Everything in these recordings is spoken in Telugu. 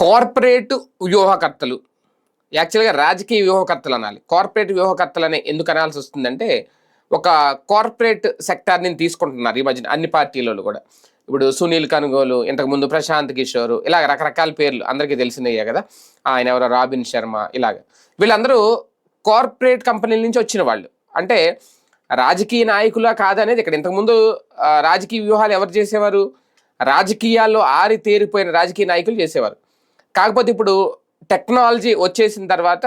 కార్పొరేట్ వ్యూహకర్తలు. యాక్చువల్గా రాజకీయ వ్యూహకర్తలు అనాలి. కార్పొరేట్ వ్యూహకర్తలు అనే ఎందుకు అనాల్సి వస్తుందంటే ఒక కార్పొరేట్ సెక్టార్ని తీసుకుంటున్నారు ఈ మధ్యన అన్ని పార్టీలలో కూడా. ఇప్పుడు సునీల్ కనుగోలు ఇంతకుముందు ప్రశాంత్ కిషోర్ ఇలాగ రకరకాల పేర్లు అందరికీ తెలిసినయ్యే కదా. ఆయన ఎవరో రాబిన్ శర్మ ఇలాగ. వీళ్ళందరూ కార్పొరేట్ కంపెనీల నుంచి వచ్చిన వాళ్ళు. అంటే రాజకీయ నాయకులా కాదనేది ఇక్కడ. ఇంతకుముందు రాజకీయ వ్యూహాలు ఎవరు చేసేవారు? రాజకీయాల్లో ఆరి తేరిపోయిన రాజకీయ నాయకులు చేసేవారు. కాకపోతే ఇప్పుడు టెక్నాలజీ వచ్చేసిన తర్వాత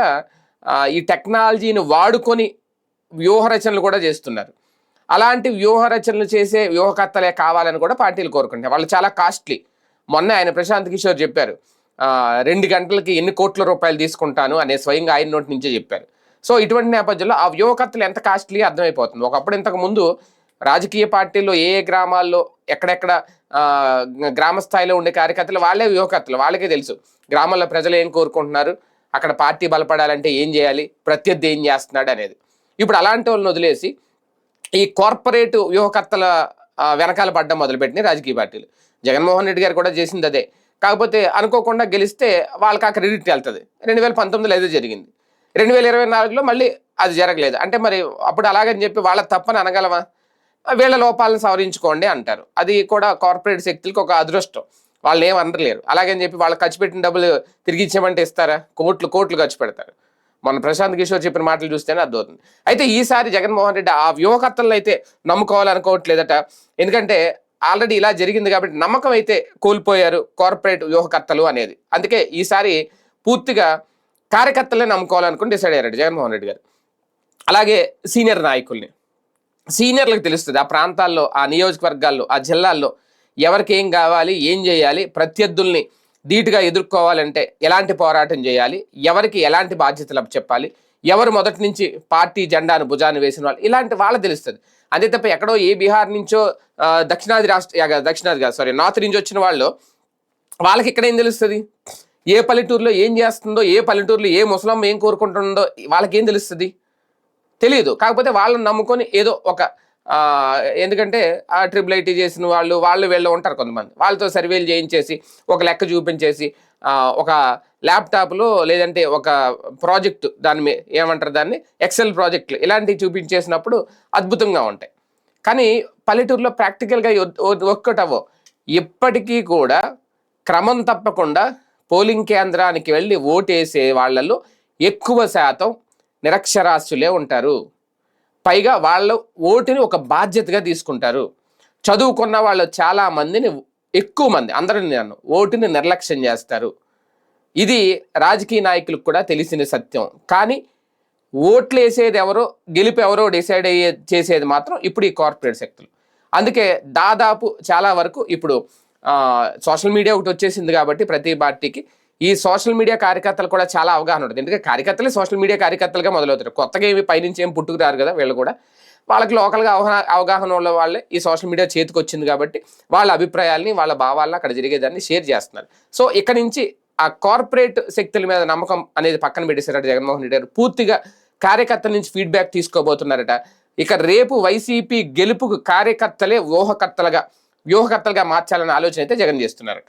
ఈ టెక్నాలజీని వాడుకొని వ్యూహరచనలు కూడా చేస్తున్నారు. అలాంటి వ్యూహరచనలు చేసే వ్యూహకర్తలే కావాలని కూడా పార్టీలు కోరుకుంటారు వాళ్ళు చాలా కాస్ట్లీ. మొన్న ఆయన ప్రశాంత్ కిషోర్ చెప్పారు. రెండు గంటలకి ఎన్ని కోట్ల రూపాయలు తీసుకుంటాను అనే స్వయంగా ఆయన నోటి నుంచే చెప్పారు. సో ఇటువంటి నేపథ్యంలో ఆ వ్యూహకర్తలు ఎంత కాస్ట్లీ అర్థమైపోతుంది. ఒకప్పుడు ఇంతకు ముందు రాజకీయ పార్టీల్లో ఏ ఏ గ్రామాల్లో ఎక్కడెక్కడ గ్రామ స్థాయిలో ఉండే కార్యకర్తలు వాళ్ళే వ్యూహకర్తలు వాళ్ళకే తెలుసు. గ్రామాల్లో ప్రజలు ఏం కోరుకుంటున్నారు? అక్కడ పార్టీ బలపడాలంటే ఏం చేయాలి? ప్రత్యర్థి ఏం చేస్తున్నాడు అనేది. ఇప్పుడు అలాంటి వాళ్ళని వదిలేసి ఈ కార్పొరేట్ వ్యూహకర్తల వెనకాల పడ్డం మొదలుపెట్టినాయి రాజకీయ పార్టీలు. జగన్మోహన్ రెడ్డి గారు కూడా చేసింది అదే. కాకపోతే అనుకోకుండా గెలిస్తే వాళ్ళకి ఆ క్రెడిట్ వెళ్తుంది రెండు వేల పంతొమ్మిదిలో ఏదో జరిగింది. రెండు వేల ఇరవై నాలుగులో మళ్ళీ అది జరగలేదు. అంటే మరి అప్పుడు అలాగని చెప్పి వాళ్ళ తప్పని అనగలవా వీళ్ళ లోపాలను సవరించుకోండి అంటారు. అది కూడా కార్పొరేట్ శక్తులకి ఒక అదృష్టం. వాళ్ళు ఏం అనలేరు అలాగని చెప్పి వాళ్ళు ఖర్చు పెట్టిన డబ్బులు తిరిగి ఇచ్చామంటే ఇస్తారా? కోట్లు కోట్లు ఖర్చు పెడతారు. మన ప్రశాంత్ కిషోర్ చెప్పిన మాటలు చూస్తేనే అర్థమవుతుంది అయితే ఈసారి జగన్మోహన్ రెడ్డి ఆ వ్యూహకర్తలను అయితే నమ్ముకోవాలనుకోవట్లేదట ఎందుకంటే ఆల్రెడీ ఇలా జరిగింది కాబట్టి నమ్మకం అయితే కోల్పోయారు కార్పొరేట్ వ్యూహకర్తలు అనేది. అందుకే ఈసారి పూర్తిగా కార్యకర్తలే నమ్ముకోవాలనుకుని డిసైడ్ అయ్యారు జగన్మోహన్ రెడ్డి గారు. అలాగే సీనియర్ నాయకుల్ని. సీనియర్లకు తెలుస్తుంది. ఆ ప్రాంతాల్లో ఆ నియోజకవర్గాల్లో ఆ జిల్లాల్లో ఎవరికి ఏం కావాలి ఏం చేయాలి ప్రత్యర్థుల్ని ధీటుగా ఎదుర్కోవాలంటే ఎలాంటి పోరాటం చేయాలి ఎవరికి ఎలాంటి బాధ్యతలు చెప్పాలి ఎవరు మొదటి నుంచి పార్టీ జెండాను భుజాన్ని వేసిన వాళ్ళు ఇలాంటి వాళ్ళకి తెలుస్తుంది. అంతే తప్ప ఎక్కడో ఏ బీహార్ నుంచో దక్షిణాది రాష్ట్ర దక్షిణాది కాదు సారీ నార్త్ నుంచి వచ్చిన వాళ్ళు వాళ్ళకి ఇక్కడ ఏం తెలుస్తుంది? ఏ పల్లెటూరులో ఏం చేస్తుందో ఏ పల్లెటూరులో ఏ ముసలమ్మ ఏం కోరుకుంటుందో వాళ్ళకి ఏం తెలుస్తుంది? తెలియదు కాకపోతే వాళ్ళని నమ్ముకొని ఏదో ఒక ఎందుకంటే ఆ ట్రిపుల్ ఐటీ చేసిన వాళ్ళు వాళ్ళు వీళ్ళు ఉంటారు కొంతమంది. వాళ్ళతో సర్వేలు చేయించేసి ఒక లెక్క చూపించేసి ఒక ల్యాప్టాప్లో లేదంటే ఒక ప్రాజెక్ట్ దాని మీద ఏమంటారు దాన్ని? ఎక్సెల్ ప్రాజెక్టులు ఇలాంటివి చూపించేసినప్పుడు అద్భుతంగా ఉంటాయి. కానీ పల్లెటూరులో ప్రాక్టికల్గా ఒక్కటవో ఇప్పటికీ కూడా క్రమం తప్పకుండా పోలింగ్ కేంద్రానికి వెళ్ళి ఓటేసే వాళ్ళలో ఎక్కువ శాతం నిరక్షరాస్యులే ఉంటారు. పైగా వాళ్ళ ఓటుని ఒక బాధ్యతగా తీసుకుంటారు. చదువుకున్న వాళ్ళు చాలా మందిని ఎక్కువ మంది అందరిని నన్ను ఓటుని నిర్లక్ష్యం చేస్తారు. ఇది రాజకీయ నాయకులకు కూడా తెలిసిన సత్యం. కానీ ఓట్లు వేసేది ఎవరో గెలుపు ఎవరో డిసైడ్ అయ్యే చేసేది మాత్రం ఇప్పుడు ఈ కార్పొరేట్ శక్తులు అందుకే దాదాపు చాలా వరకు ఇప్పుడు సోషల్ మీడియా ఒకటి వచ్చేసింది కాబట్టి ప్రతి పార్టీకి ఈ సోషల్ మీడియా కార్యకర్తలు కూడా చాలా అవగాహన ఉంటుంది. ఎందుకంటే కార్యకర్తలే సోషల్ మీడియా కార్యకర్తలుగా మొదలవుతారు. కొత్తగా ఏమి పైనుంచి ఏం పుట్టుకురారు కదా వీళ్ళు కూడా. వాళ్ళకి లోకల్గా అవగాహన అవగాహన ఉన్న వాళ్ళే ఈ సోషల్ మీడియా చేతికి వచ్చింది కాబట్టి వాళ్ళ అభిప్రాయాల్ని వాళ్ళ భావాలను అక్కడ జరిగేదాన్ని షేర్ చేస్తున్నారు. సో ఇక్కడ నుంచి ఆ కార్పొరేట్ శక్తుల మీద నమ్మకం అనేది పక్కన పెట్టేశారట జగన్మోహన్ రెడ్డి గారు. పూర్తిగా కార్యకర్తల నుంచి ఫీడ్బ్యాక్ తీసుకోబోతున్నారట. ఇక రేపు వైసీపీ గెలుపుకు కార్యకర్తలే వ్యూహకర్తలుగా వ్యూహకర్తలుగా మార్చాలనే ఆలోచన అయితే జగన్ చేస్తున్నారట.